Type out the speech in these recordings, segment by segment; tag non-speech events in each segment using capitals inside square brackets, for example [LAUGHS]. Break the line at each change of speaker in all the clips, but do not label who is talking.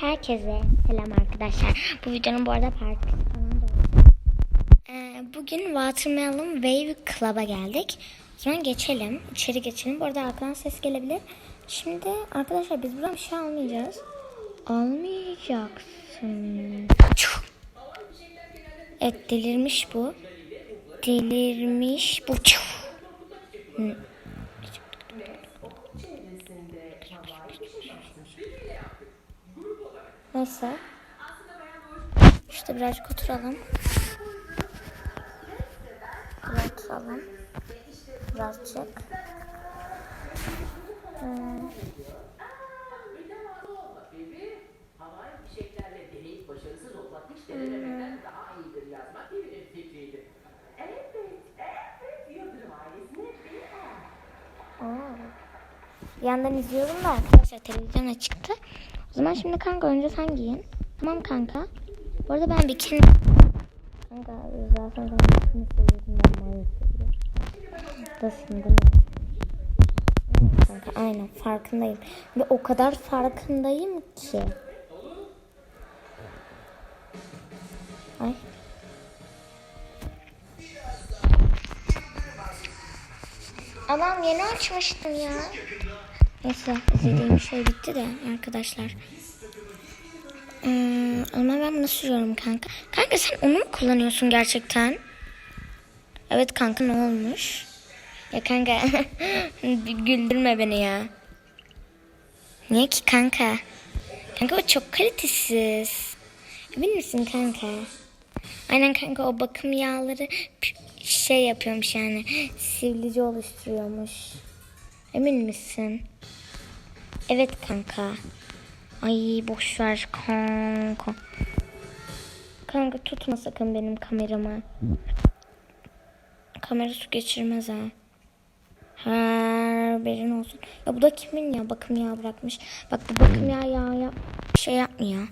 herkese selam arkadaşlar. Bu videonun bu arada partisi falan da. Ee, bugün Watermelon Wave Club'a geldik. O zaman geçelim. İçeri geçelim. Bu arada arkadan ses gelebilir. Şimdi arkadaşlar biz buradan bir şey almayacağız. Almayacaksın. Evet delirmiş bu. Delirmiş bu. Hı. Neyse. İşte birazcık oturalım. Biraz oturalım. Birazcık. Oo. Bir yandan izliyorum da arkadaşlar televizyon açıktı. O zaman şimdi kanka önce sen giyin. Tamam kanka. Bu arada ben bikini... Kanka zaten sen bikini seviyorsun ben mayo seviyorum. Haklısın değil mi? Kanka aynen farkındayım. Ve o kadar farkındayım ki. Ay. Adam yeni açmıştım ya. Neyse izlediğim [LAUGHS] şey bitti de arkadaşlar. Ama ben bunu sürüyorum kanka. Kanka sen onu mu kullanıyorsun gerçekten? Evet kanka ne olmuş? Ya kanka [LAUGHS] güldürme beni ya. Niye ki kanka? Kanka o çok kalitesiz. Emin misin kanka? Aynen kanka o bakım yağları şey yapıyormuş yani sivlici oluşturuyormuş. Emin misin? Evet kanka. Ay boş ver kanka. Kanka tutma sakın benim kameramı. Kamera su geçirmez ha. Her berin olsun. Ya bu da kimin ya? Bakım yağı bırakmış. Bak bu bakım yağı yağı yap şey yapmıyor.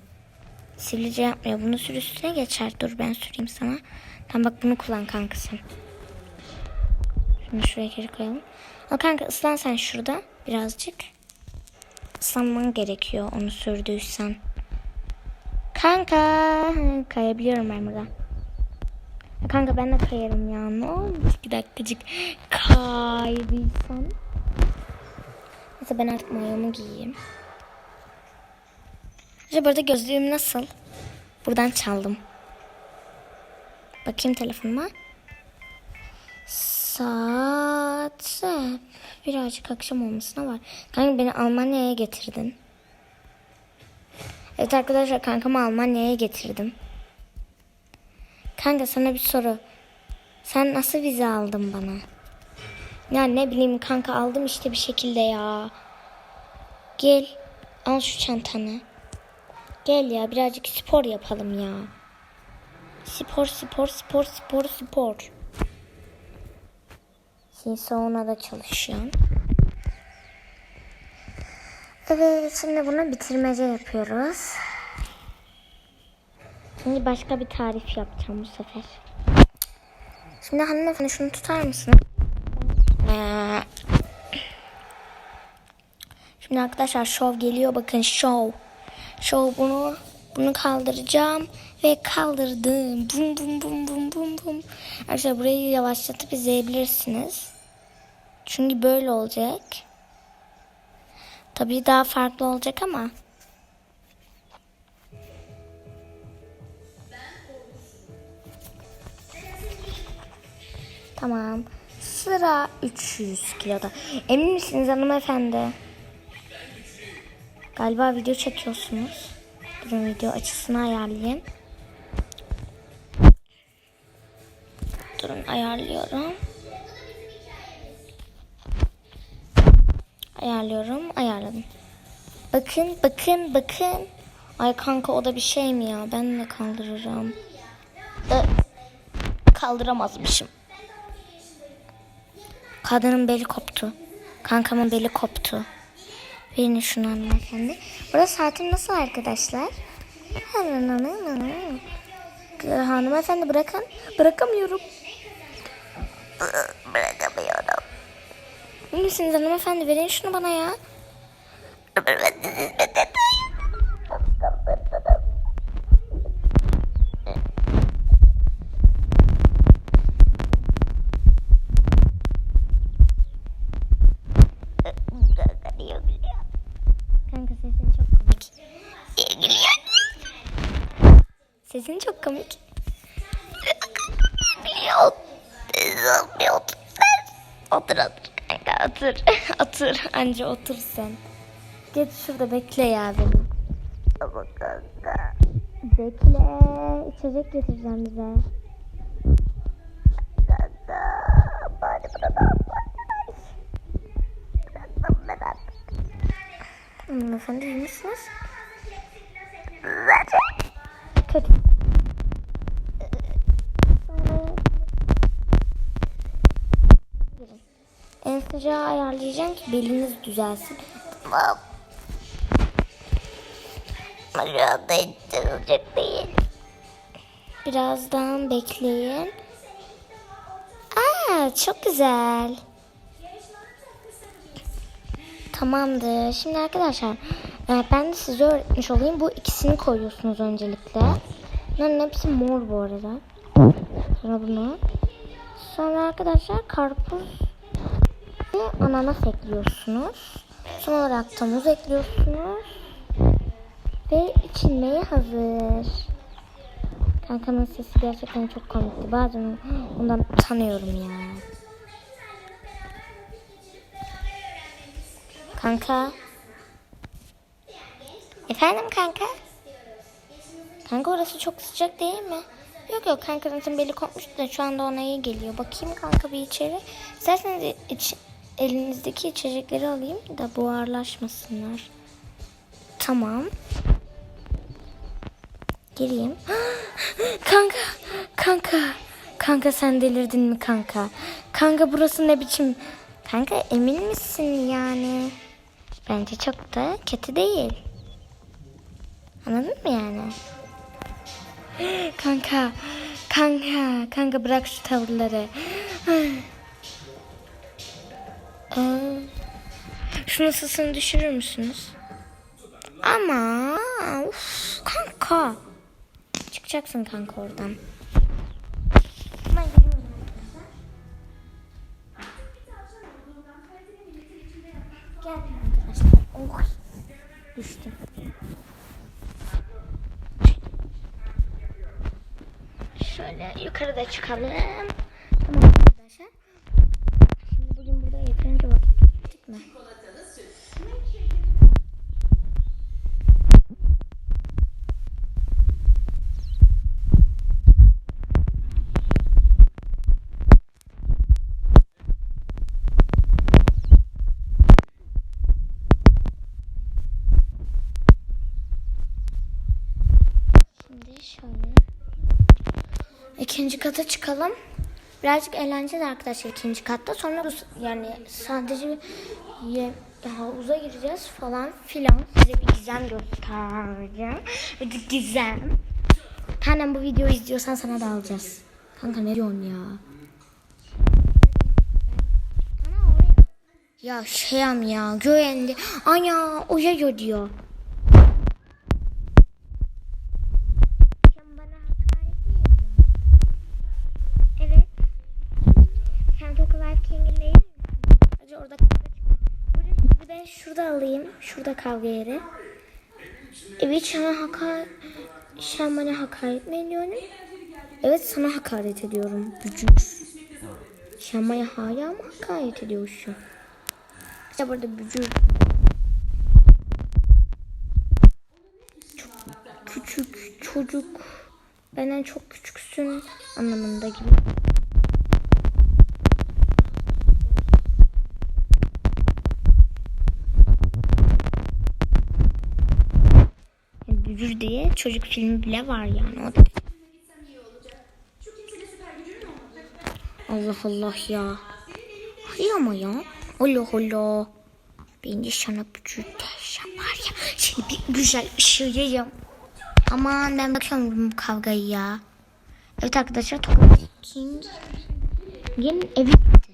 Silici yapmıyor. Bunu sür üstüne geçer. Dur ben süreyim sana. Tamam bak bunu kullan kanka sen. Şunu şuraya geri koyalım. Al kanka ıslan sen şurada birazcık. Islanman gerekiyor onu sürdüysen. Kanka. Kayabiliyorum. Ya kanka ben de kayarım ya. Ne olmuş bir dakikacık kaydıysam. Neyse ben artık mayomu giyeyim. Acaba burada gözlüğüm nasıl? Buradan çaldım. Bakayım telefonuma. Saat birazcık akşam olmasına var. Kanka beni Almanya'ya getirdin. Evet arkadaşlar kankamı Almanya'ya getirdim. Kanka sana bir soru. Sen nasıl vize aldın bana? Ya ne bileyim kanka aldım işte bir şekilde ya. Gel al şu çantanı. Gel ya birazcık spor yapalım ya. Spor spor spor spor spor. Şimdi saunada çalışıyorsun. Evet şimdi bunu bitirmece yapıyoruz. Şimdi başka bir tarif yapacağım bu sefer. Şimdi hanımefendi şunu tutar mısın? Ee, Şimdi arkadaşlar şov geliyor bakın şov. Şov bunu bunu kaldıracağım ve kaldırdım. Bum bum bum bum bum bum. Arkadaşlar burayı yavaşlatıp izleyebilirsiniz. Çünkü böyle olacak. Tabii daha farklı olacak ama. Tamam. Sıra 300 kiloda. Emin misiniz hanımefendi? Galiba video çekiyorsunuz. Durun video açısını ayarlayayım. Ayarlıyorum. Ayarlıyorum. Ayarladım. Bakın bakın bakın. Ay kanka o da bir şey mi ya? Ben de kaldırırım. Da kaldıramazmışım. Kadının beli koptu. Kankamın beli koptu. Verin şunu hanımefendi. Burada saatim nasıl arkadaşlar? Hanımefendi bırakın. Bırakamıyorum. Bırakamıyorum. İyi misiniz hanımefendi? Verin şunu bana ya. Kanka sesin çok komik. Sesin çok komik. Bir otur. Otur otur. Kanka otur. [LAUGHS] otur. Anca otur sen. Geç şurada bekle ya beni. Ama kanka. Bekle. İçecek getireceğim bize. Kanka. Bari burada Hanımefendi iyi misiniz? Kötü. Sıcağı ayarlayacağım ki beliniz düzelsin. Tamam. Ama şu anda hiç sıcak değil. Birazdan bekleyin. Aa, çok güzel. Tamamdır. Şimdi arkadaşlar e, ben de size öğretmiş olayım. Bu ikisini koyuyorsunuz öncelikle. Bunların hepsi mor bu arada. Sonra bunu. Sonra arkadaşlar karpuz ananas ekliyorsunuz. Son olarak da ekliyorsunuz. Ve içilmeye hazır. Kankamın sesi gerçekten çok komikti. Bazen ondan tanıyorum ya. Kanka. Efendim kanka? Kanka orası çok sıcak değil mi? Yok yok kanka zaten beli kopmuştu da şu anda ona iyi geliyor. Bakayım kanka bir içeri. İsterseniz iç, elinizdeki içecekleri alayım da buharlaşmasınlar. Tamam. Gireyim. [GASPS] kanka, kanka. Kanka sen delirdin mi kanka? Kanka burası ne biçim? Kanka emin misin yani? Bence çok da kötü değil. Anladın mı yani? [GASPS] Kanka, kanka, kanka bırak şu tavırları. [SIGHS] Aa, şunun sesini düşürür müsünüz? Ama uf, kanka. Çıkacaksın kanka oradan. Geliyorum arkadaşlar. Oh. Şöyle yukarıda çıkalım. Tamam arkadaşlar. Şimdi bugün burada yeterince vakit geçirdik mi? Şimdi şöyle. İkinci kata çıkalım. Birazcık eğleneceğiz arkadaşlar ikinci katta. Sonra yani sadece ye, havuza gireceğiz falan filan. Size bir gizem göstereceğim. Bir gizem. Hemen bu videoyu izliyorsan sana da alacağız. Kanka ne diyorsun ya? Ya şeyam ya göğendi. Anya uyuyor diyor. Sen bana hakaret mi ediyorsun? Evet. King'in değil orada Bir de şurada alayım. Şurada kavga yeri. Evet sana hakaret... Bana hakaret mi ediyorsun? Evet sana hakaret ediyorum. Bücür. Sen bana hala mı hakaret ediyorsun? İşte burada bücür. Küçük çocuk. Benden çok küçüksün anlamında gibi. Bücür diye çocuk filmi bile var yani. O da. Allah Allah ya. Hayır ama ya. Allah Allah. Ben de sana bücür diyeceğim var ya. Seni bir güzel ışığıyım. Aman ben bakıyorum kavgayı ya. Evet arkadaşlar Tokat King. Gelin evi gitti.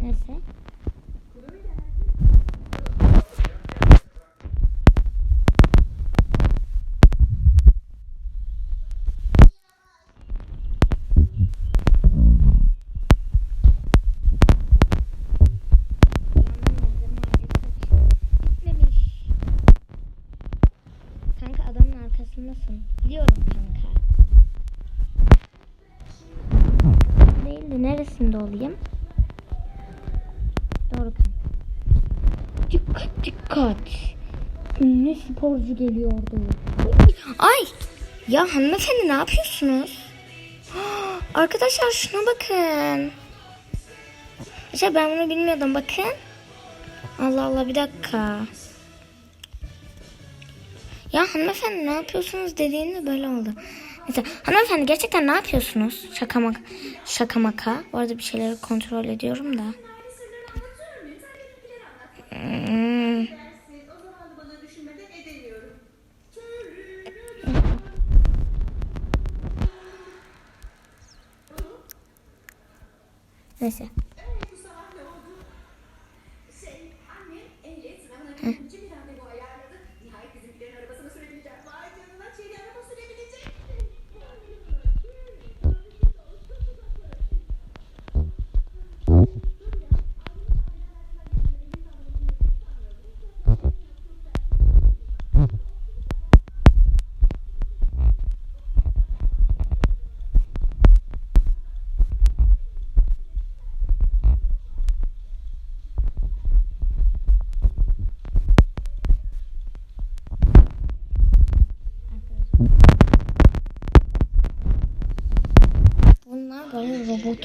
Neyse. Olayım. Doğru. Dikkat dikkat. Ünlü sporcu geliyordu. Ay! Ya hanımefendi ne yapıyorsunuz? [GASPS] Arkadaşlar şuna bakın. Arkadaşlar ben bunu bilmiyordum bakın. Allah Allah bir dakika. Ya hanımefendi ne yapıyorsunuz dediğinde böyle oldu. Mesela hanımefendi gerçekten ne yapıyorsunuz? Şaka maka. Şaka maka. Bu arada bir şeyleri kontrol ediyorum da. Hmm. Neyse.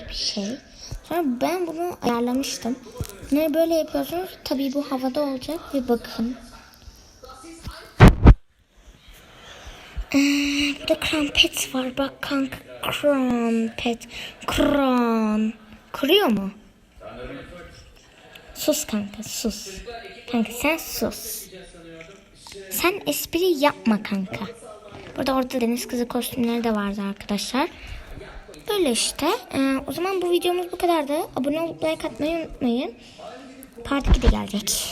Bir şey. Sonra ben bunu ayarlamıştım. Ne böyle yapıyorsunuz? Tabii bu havada olacak. Bir bakın. Ee, burada krampet var. Bak kanka krampet. Kran. Kırıyor mu? Sus kanka sus. Kanka sen sus. Sen espri yapma kanka. Burada orada deniz kızı kostümleri de vardı arkadaşlar. Böyle işte. Ee, o zaman bu videomuz bu kadardı. Abone olup like atmayı unutmayın. Part 2 de gelecek.